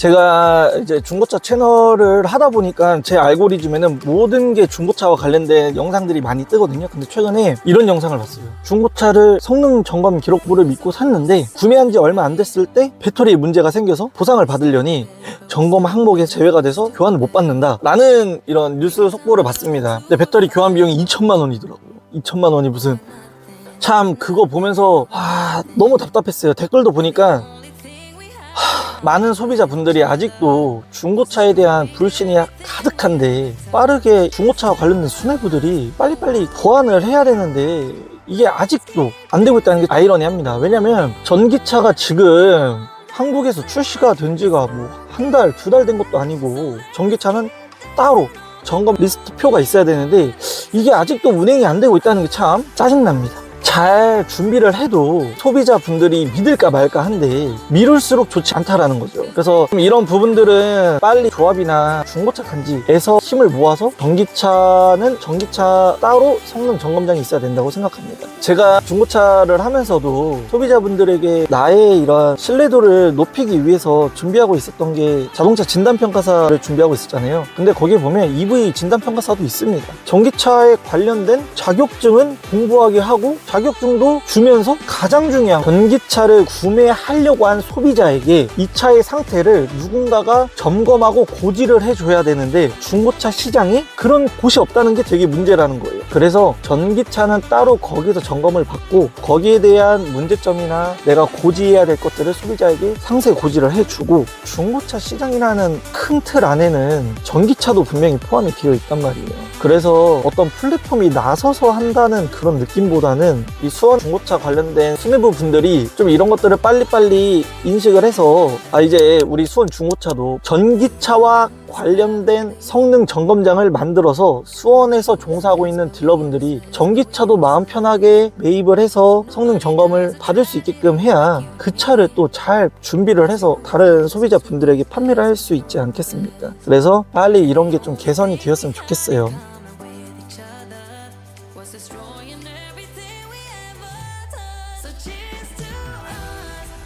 제가 이제 중고차 채널을 하다 보니까 제 알고리즘에는 모든 게 중고차와 관련된 영상들이 많이 뜨거든요. 근데 최근에 이런 영상을 봤어요. 중고차를 성능 점검 기록부를 믿고 샀는데 구매한 지 얼마 안 됐을 때 배터리에 문제가 생겨서 보상을 받으려니 점검 항목에 제외가 돼서 교환을 못 받는다. 라는 이런 뉴스 속보를 봤습니다. 근데 배터리 교환 비용이 2천만 원이더라고요. 2천만 원이 무슨 참 그거 보면서 아, 너무 답답했어요. 댓글도 보니까 하, 많은 소비자분들이 아직도 중고차에 대한 불신이 가득한데 빠르게 중고차와 관련된 수뇌부들이 빨리빨리 보완을 해야 되는데 이게 아직도 안 되고 있다는 게 아이러니합니다. 왜냐면 전기차가 지금 한국에서 출시가 된 지가 뭐 한 달, 두 달 된 것도 아니고 전기차는 따로 점검 리스트 표가 있어야 되는데 이게 아직도 운행이 안 되고 있다는 게 참 짜증납니다. 잘 준비를 해도 소비자분들이 믿을까 말까 한데 미룰수록 좋지 않다라는 거죠. 그래서 이런 부분들은 빨리 조합이나 중고차 단지에서 힘을 모아서 전기차는 전기차 따로 성능 점검장이 있어야 된다고 생각합니다. 제가 중고차를 하면서도 소비자분들에게 나의 이런 신뢰도를 높이기 위해서 준비하고 있었던 게 자동차 진단평가사를 준비하고 있었잖아요. 근데 거기에 보면 EV 진단평가사도 있습니다. 전기차에 관련된 자격증은 공부하게 하고 자격증도 주면서 가장 중요한 전기차를 구매하려고 한 소비자에게 이 차의 상태를 누군가가 점검하고 고지를 해줘야 되는데 중고차 시장에 그런 곳이 없다는 게 되게 문제라는 거예요. 그래서 전기차는 따로 거기서 점검을 받고 거기에 대한 문제점이나 내가 고지해야 될 것들을 소비자에게 상세 고지를 해주고 중고차 시장이라는 큰 틀 안에는 전기차도 분명히 포함이 되어 있단 말이에요. 그래서 어떤 플랫폼이 나서서 한다는 그런 느낌보다는 이 수원 중고차 관련된 수뇌부 분들이 좀 이런 것들을 빨리빨리 인식을 해서 아 이제 우리 수원 중고차도 전기차와 관련된 성능 점검장을 만들어서 수원에서 종사하고 있는 딜러분들이 전기차도 마음 편하게 매입을 해서 성능 점검을 받을 수 있게끔 해야 그 차를 또 잘 준비를 해서 다른 소비자분들에게 판매를 할 수 있지 않겠습니까? 그래서 빨리 이런 게 좀 개선이 되었으면 좋겠어요.